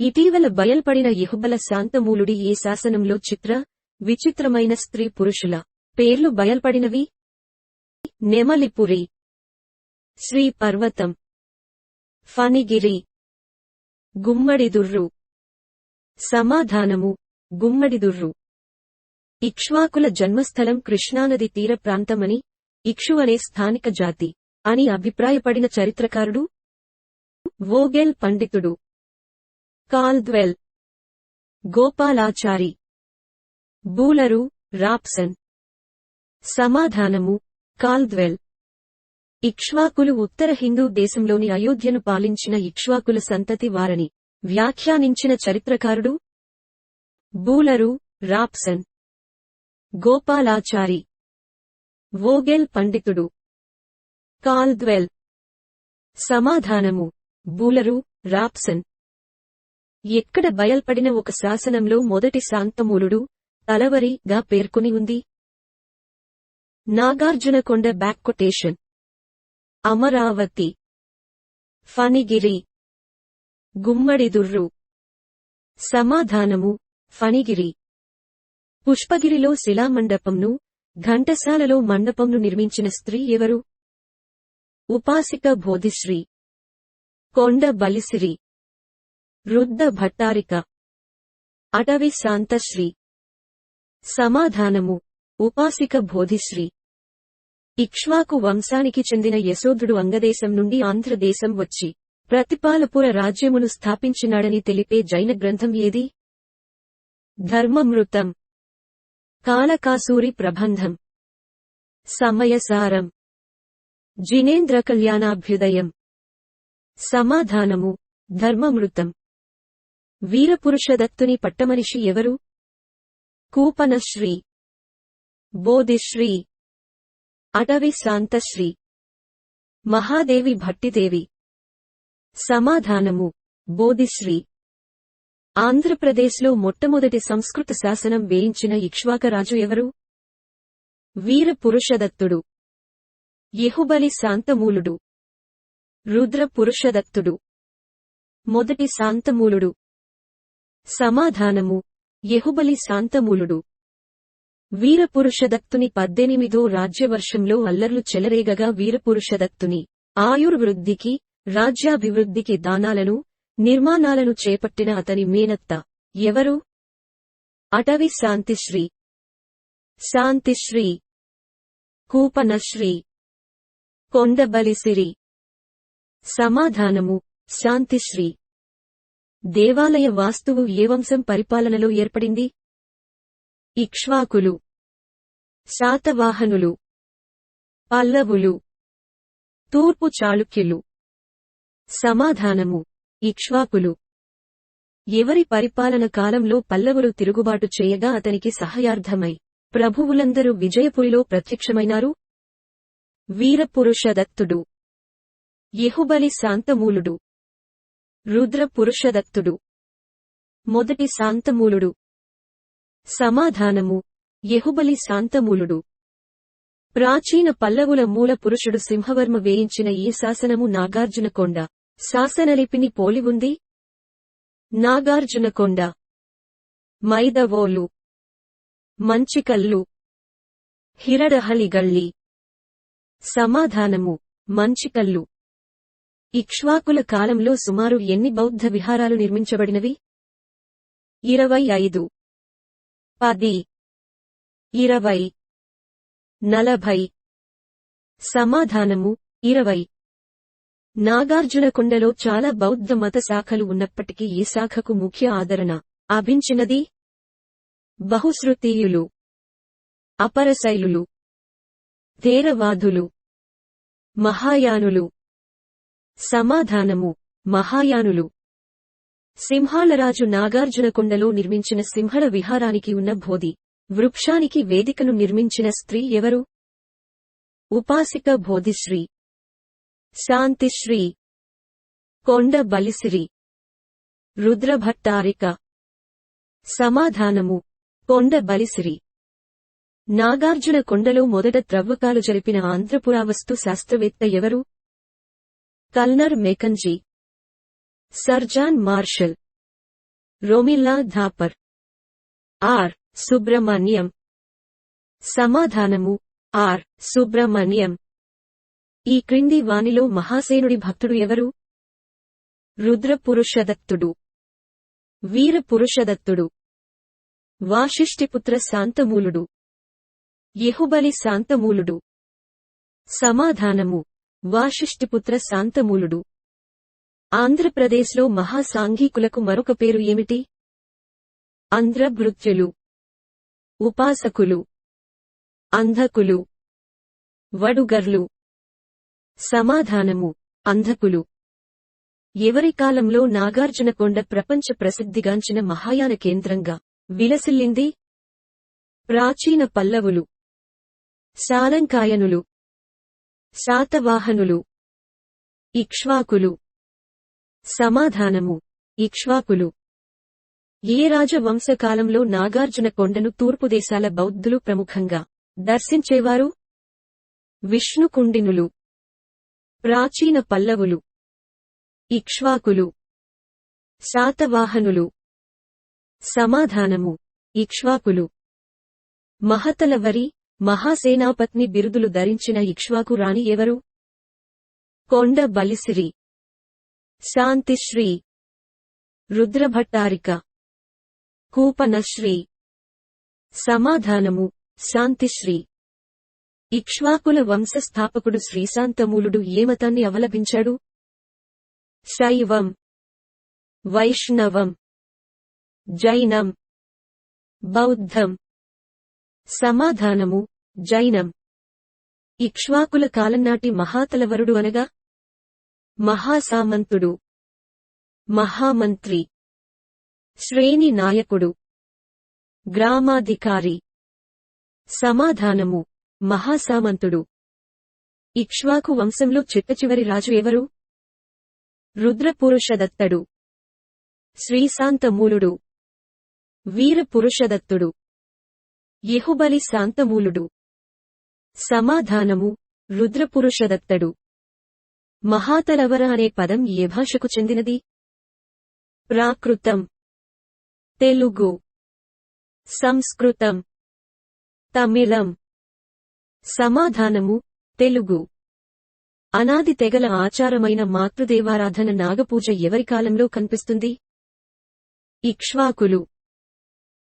ఇటీవల బయల్పడిన యహుబల శాంతమూలుడి ఈ శాసనంలో చిత్ర విచిత్రమైన స్త్రీ పురుషుల పేర్లు బయల్పడినవి. నెమలిపురి శ్రీ పర్వతం ఫణిగిరి గుమ్మడిదుర్రు సమాధానము గుమ్మడిదుర్రు. ఇక్ష్వాకుల జన్మస్థలం కృష్ణానది తీర ప్రాంతమని ఇక్షు అనే స్థానిక జాతి అని అభిప్రాయపడిన చరిత్రకారుడు వోగెల్ పండితుడు. Caldwell Gopalachari Buhler Rapson. సమాధానము కాల్ద్వెల్. ఇక్ష్వాకులు ఉత్తర హిందూ దేశంలోని అయోధ్యను పాలించిన ఇక్ష్వాకుల సంతతి వారని వ్యాఖ్యానించిన చరిత్రకారుడు బూలరు రాప్సన్. గోపాలాచారి. వోగెల్ పండితుడు. కాల్ద్వెల్. సమాధానము బూలరు రాప్సన్. ఎక్కడ బయల్పడిన ఒక శాసనంలో మొదటి శాంతమూలుడు తలవరిగా పేర్కొని ఉంది. నాగార్జునకొండ బ్యాక్కొటేషన్ అమరావతి. ఫణిగిరి. గుమ్మడిదుర్రు. సమాధానము ఫణిగిరి. పుష్పగిరిలో శిలామండపంను ఘంటసాలలో మండపంను నిర్మించిన స్త్రీ ఎవరు? ఉపాసిక బోధిశ్రీ. కొండ బలిసిరి. వృద్ధ భట్టారిక. అటవి శాంతశ్రీ. సమాధానము. ఉపాసిక బోధిశ్రీ. ఇక్ష్వాకు వంశానికి చెందిన యశోధుడు అంగదేశం నుండి ఆంధ్రదేశం వచ్చి ప్రతిపాలపుర రాజ్యమును స్థాపించినాడని తెలిపే జైన గ్రంథం ఏది? ధర్మమృతం. కాళకాసూరి ప్రబంధం. సమయసారం. జినేంద్ర కళ్యాణాభ్యుదయం. సమాధానము. ధర్మమృతం. వీరపురుషదత్తుని పట్టమనిషి ఎవరు? కూపనశ్రీ బోధిశ్రీ అటవి శాంతశ్రీ మహాదేవి భట్టిదేవి. సమాధానము బోధిశ్రీ. ఆంధ్రప్రదేశ్లో మొట్టమొదటి సంస్కృత శాసనం వేయించిన ఇక్ష్వాకరాజు ఎవరు? వీరపురుషదత్తుడు. యెహుబలి శాంతమూలుడు. రుద్ర పురుషదత్తుడు మొదటి శాంతమూలుడు. సమాధానము. యహుబలి శాంతమూలుడు. వీరపురుషదత్తుని పద్దెనిమిదో రాజ్యవర్షంలో అల్లర్లు చెలరేగగా వీరపురుషదత్తుని ఆయుర్వృద్ధికి రాజ్యాభివృద్ధికి దానాలను నిర్మాణాలను చేపట్టిన అతని మేనత్త. ఎవరు? అటవి శాంతిశ్రీ. శాంతిశ్రీ. కూపనశ్రీ. కొండబలిసిరి. సమాధానము. శాంతిశ్రీ. దేవాలయ వాస్తువు ఏ వంశం పరిపాలనలో ఏర్పడింది? ఇక్ష్వాకులు శాతవాహనులు పల్లవులు తూర్పు చాళుక్యులు. సమాధానము ఇక్ష్వాకులు. ఎవరి పరిపాలన కాలంలో పల్లవులు తిరుగుబాటు చేయగా అతనికి సహాయార్థమై ప్రభువులందరూ విజయపురిలో ప్రత్యక్షమైనారు? వీరపురుషదత్తుడు యహుబలి శాంతమూలుడు. రుద్ర పురుషదత్తుడు మొదటి శాంతమూలుడు. సమాధానము. యహుబలి శాంతమూలుడు. ప్రాచీన పల్లవుల మూల పురుషుడు సింహవర్మ వేయించిన ఈ శాసనము నాగార్జునకొండ శాసనలిపిని పోలి ఉంది నాగార్జునకొండ. మైదవోలు. మంచికల్లు. హిరడహలిగళ్ళి సమాధానము. మంచికల్లు. ఇక్ష్వాకుల కాలంలో సుమారు ఎన్ని బౌద్ధ విహారాలు నిర్మించబడినవి? ఇరవై ఐదు. పది. ఇరవై. నలభై. సమాధానము. ఇరవై. నాగార్జునకొండలో చాలా బౌద్ధ మత శాఖలు ఉన్నప్పటికీ ఈ శాఖకు ముఖ్య ఆదరణ అభించినది బహుశ్రుతీయులు అపరశైలులు థేరవాదులు మహాయానులు. సమాధానము. మహాయానులు. సింహాలరాజు నాగార్జునకొండలో నిర్మించిన సింహళ విహారానికి ఉన్న బోధి. వృక్షానికి వేదికను నిర్మించిన స్త్రీ ఎవరు? ఉపాసిక బోధిశ్రీ. శాంతిశ్రీ. కొండ బలిసిరి రుద్రభట్టారిక. సమాధానము. కొండ బలిసిరి నాగార్జున కొండలో మొదట త్రవ్వకాలు జరిపిన ఆంధ్రపురావస్తు శాస్త్రవేత్త ఎవరు? Colonel Mackenzie Sir John Marshall. Romila Thapar. R. Subrahmanyam. సమాధానము. ఆర్. సుబ్రహ్మణ్యం. ఈ క్రింది వానిలో మహాసేనుడి భక్తుడు ఎవరు? రుద్రపురుషదత్తుడు. వీరపురుషదత్తుడు. వాషిష్ఠిపుత్ర శాంతమూలుడు. యెహుబలి శాంతమూలుడు. సమాధానము. వాషిష్ఠిపుత్ర శాంతమూలుడు. ఆంధ్రప్రదేశ్లో మహాసాంఘికులకు మరొక పేరు ఏమిటి? అంధ్రభృత్యులు ఉపాసకులు. అంధకులు. వడుగర్లు. సమాధానము. అంధకులు. ఎవరి కాలంలో నాగార్జునకొండ ప్రపంచ ప్రసిద్ధిగాంచిన మహాయాన కేంద్రంగా విలసిల్లింది? ప్రాచీన పల్లవులు. సాలంకాయనులు. శాతవాహనులు. ఇక్ష్వాకులు. సమాధానము. ఇక్ష్వాకులు. ఏ రాజవంశకాలంలో నాగార్జున కొండను తూర్పు దేశాల బౌద్ధులు ప్రముఖంగా దర్శించేవారు? విష్ణుకుండినులు. ప్రాచీన పల్లవులు. ఇక్ష్వాకులు. శాతవాహనులు. సమాధానము. ఇక్ష్వాకులు. మహతలవరి మహాసేనాపత్ని బిరుదులు ధరించిన ఇక్ష్వాకు రాణి ఎవరు? కొండ బలిసిరి శాంతిశ్రీ. రుద్రభట్టారిక. కూపనశ్రీ. సమాధానము. శాంతిశ్రీ. ఇక్ష్వాకుల వంశస్థాపకుడు శ్రీశాంతమూలుడు ఏ మతాన్ని అవలంబించాడు? శైవం. వైష్ణవం. జైనం. బౌద్ధం. సమాధానము జైనం. ఇక్ష్వాకుల కాలంనాటి మహాతలవరుడు అనగా మహాసామంతుడు మహామంత్రి శ్రేణి నాయకుడు గ్రామాధికారి. సమాధానము మహాసామంతుడు. ఇక్ష్వాకు వంశంలో చిట్టచివరి రాజు ఎవరు? రుద్రపురుషదత్తడు. శ్రీశాంతమూలుడు. వీరపురుషదత్తుడు. యెహుబలి శాంతమూలుడు. సమాధానము రుద్రపురుషదత్తడు. మహాతలవర అనే పదం ఏ భాషకు చెందినది? ప్రాకృతం. తెలుగు. సంస్కృతం. తమిళం. సమాధానము తెలుగు. అనాది తెగల ఆచారమైన మాతృదేవారాధన నాగపూజ ఎవరి కాలంలో కనిపిస్తుంది? ఇక్ష్వాకులు.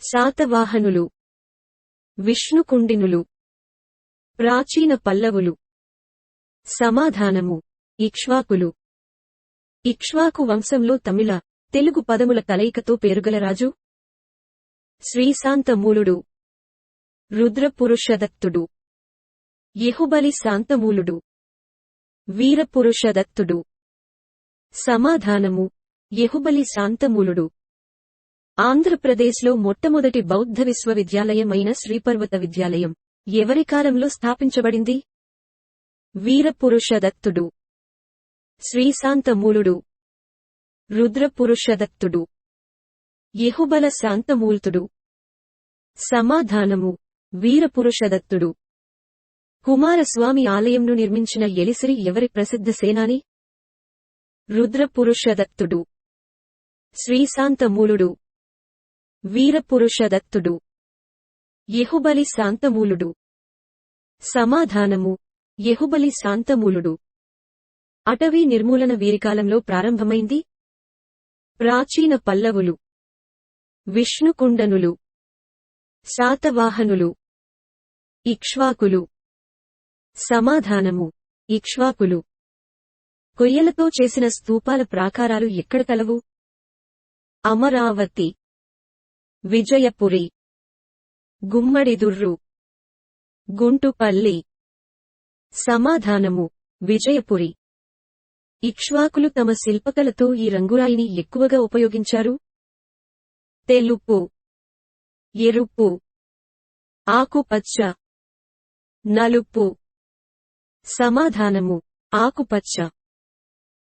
శాతవాహనులు. విష్ణుకుండినులు ప్రాచీన పల్లవులు సమాధానము ఇక్ష్వాకులు. ఇక్ష్వాకు వంశంలో తమిళ తెలుగు పదముల కలయికతో పేరుగల రాజు. శ్రీశాంతమూలుడు రుద్రపురుషదత్తుడు. యహుబలి శాంతమూలుడు వీరపురుషదత్తుడు. సమాధానము యహుబలి శాంతమూలుడు. ఆంధ్రప్రదేశ్లో మొట్టమొదటి బౌద్ధ విశ్వవిద్యాలయమైన శ్రీపర్వత విద్యాలయం ఎవరి కాలంలో స్థాపించబడింది? వీరపురుషదత్తుడు. శ్రీశాంతమూలుడు. రుద్రపురుషదత్తుడు. యహుబల శాంతమూల్తుడు సమాధానము. వీరపురుషదత్తుడు. కుమారస్వామి ఆలయంను నిర్మించిన ఎలిసిరి ఎవరి ప్రసిద్ధ సేనాని? రుద్రపురుషదత్తుడు. శ్రీశాంతమూలుడు. వీరపురుషదత్తుడు. యహుబలి శాంతమూలుడు. సమాధానము. యహుబలి శాంతమూలుడు. అటవీ నిర్మూలన వీరికాలంలో ప్రారంభమైంది. ప్రాచీన పల్లవులు. విష్ణుకుండనులు. శాతవాహనులు. ఇక్ష్వాకులు. సమాధానము. ఇక్ష్వాకులు. కొయ్యలతో చేసిన స్తూపాల ప్రాకారాలు ఎక్కడ కలవు? అమరావతి. విజయపురి. గుమ్మడిదుర్రు గుంటుపల్లి. సమాధానము. విజయపురి. ఇక్ష్వాకులు తమ శిల్పకలతో ఈ రంగురాయిని ఎక్కువగా ఉపయోగించారు. తెలుపు. ఎరుపు. ఆకుపచ్చ. నలుపు. సమాధానము. ఆకుపచ్చ.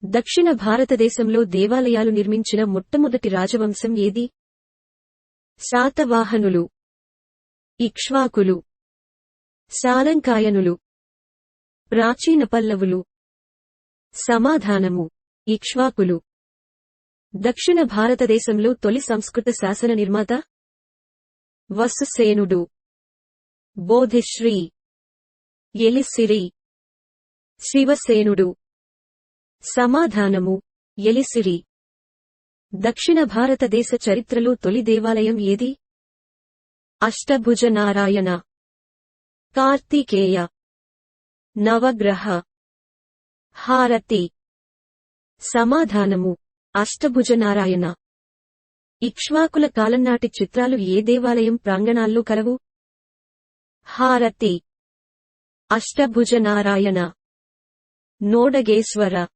దక్షిణ భారతదేశంలో దేవాలయాలు నిర్మించిన మొట్టమొదటి రాజవంశం ఏది? శాతవాహనులు ఇక్ష్వాకులు శాలంకాయనులు ప్రాచీన పల్లవులు సమాధానము ఇక్ష్వాకులు. దక్షిణ భారతదేశంలో తొలి సంస్కృత శాసన నిర్మాత వసుసేనుడు బోధిశ్రీ ఎలిసిరి శివసేనుడు. సమాధానము ఎలిసిరి. దక్షిణ భారతదేశ చరిత్రలో తొలి దేవాలయం ఏది? అష్టభుజ నారాయణ కార్తికేయ నవగ్రహ హారతి సమాధానము అష్టభుజ నారాయణ ఇక్ష్వాకుల కాలంనాటి చిత్రాలు ఏ దేవాలయం ప్రాంగణాల్లో కలవు? హారతి అష్టభుజ నారాయణ నోడగేశ్వర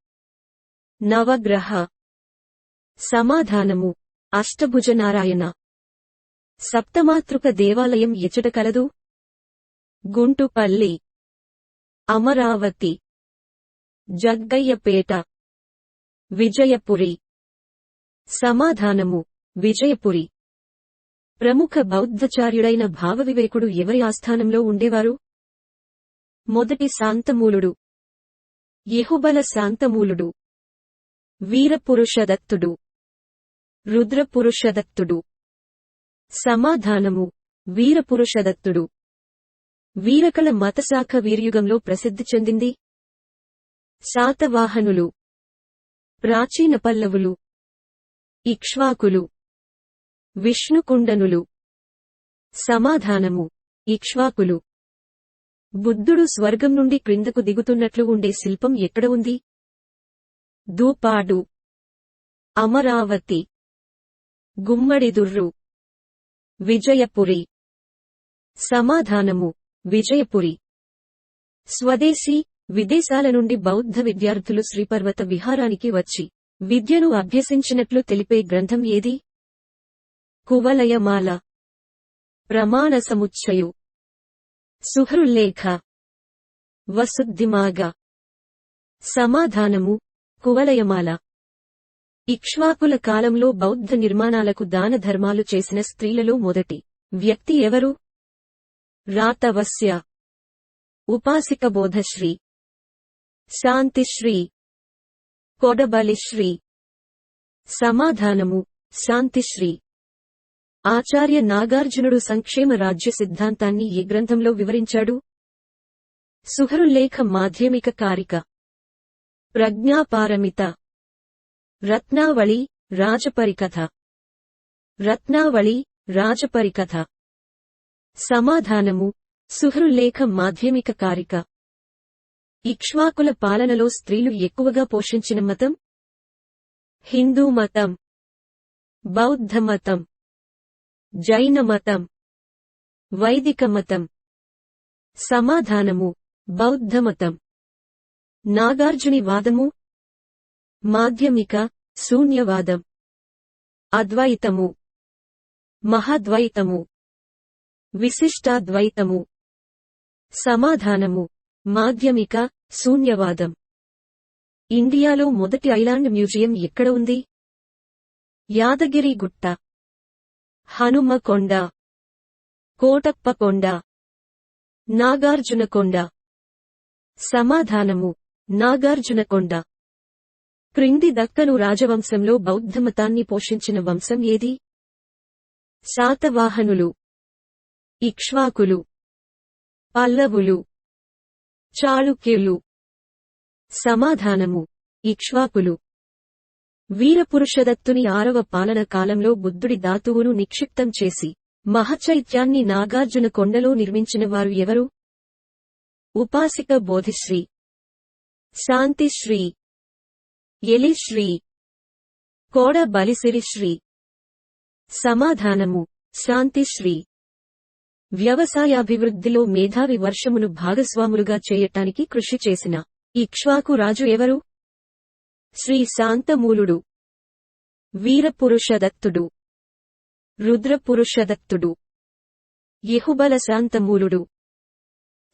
నవగ్రహ సమాధానము. అష్టభుజనారాయణ. సప్తమాతృక దేవాలయం ఎచట కలదు? గుంటుపల్లి. అమరావతి. జగ్గయ్యపేట. విజయపురి. సమాధానము. విజయపురి. ప్రముఖ బౌద్ధచార్యుడైన భావవివేకుడు ఎవరి ఆస్థానంలో ఉండేవారు? మొదటి శాంతమూలుడు. యహుబల శాంతమూలుడు. వీరపురుషదత్తుడు. రుద్రపురుషదత్తుడు. సమాధానము. వీరపురుషదత్తుడు. వీరకల మతశాఖ వీర్యుగంలో ప్రసిద్ధి చెందింది. శాతవాహనులు. ప్రాచీన పల్లవులు. ఇక్ష్వాకులు. విష్ణుకుండనులు. సమాధానము. ఇక్ష్వాకులు. బుద్ధుడు స్వర్గం నుండి క్రిందకు దిగుతున్నట్లు ఉండే శిల్పం ఎక్కడ ఉంది? దూపాడు అమరావతి. గుమ్మడిదుర్రు. విజయపురి. సమాధానము. విజయపురి. స్వదేశీ విదేశాల నుండి బౌద్ధ విద్యార్థులు శ్రీపర్వత విహారానికి వచ్చి విద్యను అభ్యసించినట్లు తెలిపే గ్రంథం ఏది? కువలయమాల. ప్రమాణ సముచ్చయు. సుహృల్లేఖ. వసుద్ధిమాగ. సమాధానము. కువలయమాల. ఇక్ష్వాకుల కాలంలో బౌద్ధ నిర్మాణాలకు దాన ధర్మాలు చేసిన స్త్రీలలో మొదటి వ్యక్తి ఎవరు? రాతవస్య ఉపాసిక బోధశ్రీ శాంతిశ్రీ కొడబలిశ్రీ సమాధానము శాంతిశ్రీ. ఆచార్య నాగార్జునుడు సంక్షేమ రాజ్య సిద్ధాంతాన్ని ఏ గ్రంథంలో వివరించాడు? సుహరులేఖ మాధ్యమిక కారిక. ప్రజ్ఞాపారమిత. రత్నావళి రాజపరికథ. రత్నావళి రాజపరికథ. సమాధానము సుహృలేఖ మాధ్యమిక కారిక. ఇక్ష్వాకుల పాలనలో స్త్రీలు ఎక్కువగా పోషించిన మతం? హిందూ మతం. బౌద్ధ మతం. జైన మతం. వైదిక మతం. సమాధానము బౌద్ధ మతం. నాగార్జుని వాదము మాధ్యమిక శూన్యవాదం. అద్వైతము. మహాద్వైతము. విశిష్టాద్వైతము. సమాధానము. మాధ్యమిక శూన్యవాదం. ఇండియాలో మొదటి ఐలాండ్ మ్యూజియం ఎక్కడ ఉంది? యాదగిరి గుట్ట హనుమకొండ. కోటప్పకొండ. నాగార్జునకొండ. సమాధానము. నాగార్జునకొండ. క్రింది దక్కను రాజవంశంలో బౌద్ధమతాన్ని పోషించిన వంశం ఏది? శాతవాహనులు ఇక్ష్వాకులు పల్లవులు చాళుక్యులు సమాధానము ఇక్ష్వాకులు. వీరపురుషదత్తుని ఆరవ పాలన కాలంలో బుద్ధుడి ధాతువును నిక్షిప్తం చేసి మహచైత్యాన్ని నాగార్జున కొండలో నిర్మించిన వారు ఎవరు? ఉపాసిక బోధిశ్రీ శాంతిశ్రీ ఎలిశ్రీ కోడ బలిసిరిశ్రీ సమాధానము. శాంతిశ్రీ వ్యవసాయాభివృద్ధిలో మేధావి వర్షమును భాగస్వాములుగా చేయటానికి కృషి చేసిన ఇక్ష్వాకు రాజు ఎవరు? శ్రీ శాంతమూలుడు. వీరపురుషదత్తుడు. రుద్రపురుషదత్తుడు. యెహుబల శాంతమూలుడు.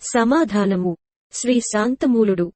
సమాధానము. శ్రీ శాంతమూలుడు.